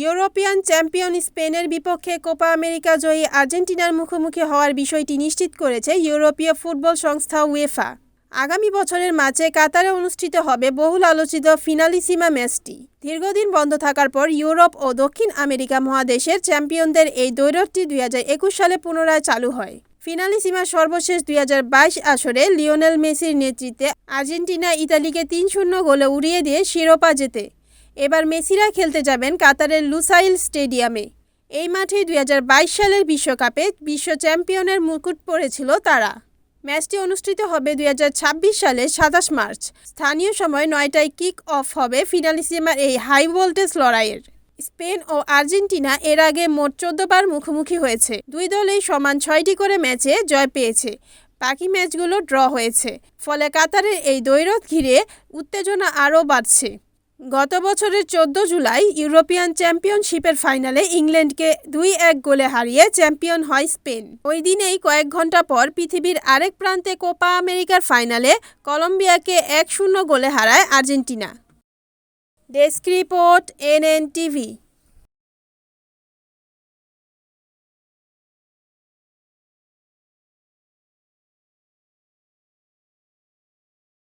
European champion স্পেনের বিপক্ষে Copa America জয়ী আর্জেন্টিনার মুখোমুখি হওয়ার বিষয়টি নিশ্চিত করেছে ইউরোপীয় ফুটবল সংস্থা উয়েফা। আগামী বছরের মাঝে কাতারে অনুষ্ঠিত হবে বহুল আলোচিত ফিনালিসিমা ম্যাচটি। দীর্ঘদিন বন্ধ থাকার পর ইউরোপ ও দক্ষিণ আমেরিকা মহাদেশের চ্যাম্পিয়নদের এই দৈরথটি দুই হাজার একুশ সালে পুনরায় চালু হয়। ফিনালিসিমা সর্বশেষ দুই হাজার বাইশ আসরে লিওনেল মেসির নেতৃত্বে আর্জেন্টিনা ইতালিকে তিন শূন্য গোলে উড়িয়ে দিয়ে শিরোপা জেতে এবার মেসিরা খেলতে যাবেন কাতারের লুসাইল স্টেডিয়ামে। এই মাঠেই দুই সালের বিশ্বকাপে বিশ্ব চ্যাম্পিয়নের মুকুট পড়েছিল তারা। ম্যাচটি অনুষ্ঠিত হবে দু হাজার ছাব্বিশ সালে সাতাশ মার্চ। স্থানীয় সময় নয়টায় কিক অফ হবে ফিনালিসিমার এই হাই ভোল্টেজ লড়াইয়ের। স্পেন ও আর্জেন্টিনা এর আগে মোট চোদ্দবার মুখোমুখি হয়েছে। দুই দলেই সমান ছয়টি করে ম্যাচে জয় পেয়েছে। বাকি ম্যাচগুলো ড্র হয়েছে। ফলে কাতারের এই দ্বৈরথ ঘিরে উত্তেজনা আরও বাড়ছে। গত বছরের চোদ্দ জুলাই ইউরোপিয়ান চ্যাম্পিয়নশিপের ফাইনালে ইংল্যান্ডকে দুই এক গোলে হারিয়ে চ্যাম্পিয়ন হয় স্পেন। ওই দিনেই কয়েক ঘণ্টা পর পৃথিবীর আরেক প্রান্তে কোপা আমেরিকার ফাইনালে কলম্বিয়াকে এক শূন্য গোলে হারায় Argentina. Desk report N TV.